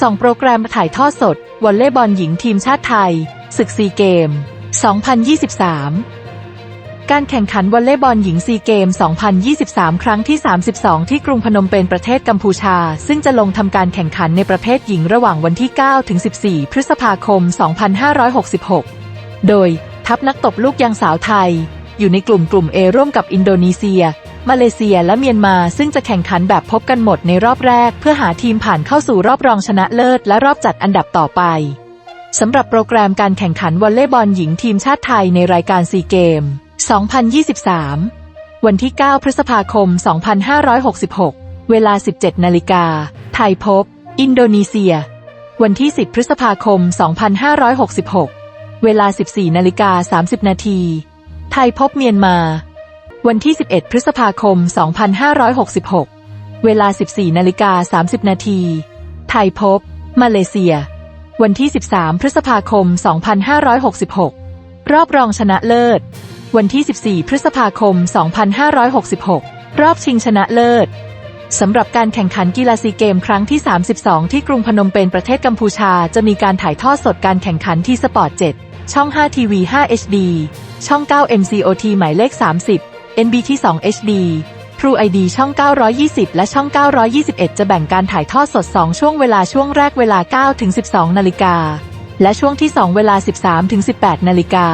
สองโปรแกรมถ่ายทอดสด วอลเลย์บอลหญิงทีมชาติไทย ศึกซีเกม 2023 การแข่งขันวอลเลย์บอลหญิงซีเกม 2023 ครั้งที่ 32 ที่กรุงพนมเปญประเทศกัมพูชา ซึ่งจะลงทำการแข่งขันในประเภทหญิงระหว่างวันที่ 9 ถึง 14 พฤษภาคม 2566 โดยทัพนักตบลูกยางสาวไทย อยู่ในกลุ่มกลุ่ม A ร่วมกับอินโดนีเซีย มาเลเซียและเมียนมาซึ่งจะแข่งขันแบบพบกันหมดในรอบแรก เพื่อหาทีมผ่านเข้าสู่รอบรองชนะเลิศ และรอบจัดอันดับต่อไปสำหรับโปรแกรมการแข่งขันวอลเลย์บอลหญิงทีมชาติไทยในรายการซีเกม 2023 วันที่ 9 พฤษภาคม 2566 เวลา 17 นาฬิกา ไทยพบ อินโดนีเซีย วันที่ 10 พฤษภาคม 2566 เวลา 14 นาฬิกา 30 นาที ไทยพบเมียนมา วันที่ 11 พฤษภาคม 2566 เวลา 14นาฬิกา30 นาที ไทยพบ มาเลเซีย วันที่ 13 พฤษภาคม 2566 รอบรองชนะเลิศ วันที่ 14 พฤษภาคม 2566 รอบชิงชนะเลิศสำหรับการแข่งขันกีฬาซีเกมครั้งที่ 32 ที่กรุงพนมเปญประเทศกัมพูชา จะมีการถ่ายทอดสดการแข่งขันที่สปอร์ต 7 ช่อง 5 ทีวี 5 HD ช่อง 9 MCOT หมายเลข 30 NBT 2 HD True ID ช่อง 920 และช่อง 921 จะแบ่งการถ่ายทอดสด 2 ช่วงเวลาช่วงแรกเวลา9ถึง12 นาฬิกา และช่วงที่ 2 เวลา 13ถึง18 นาฬิกา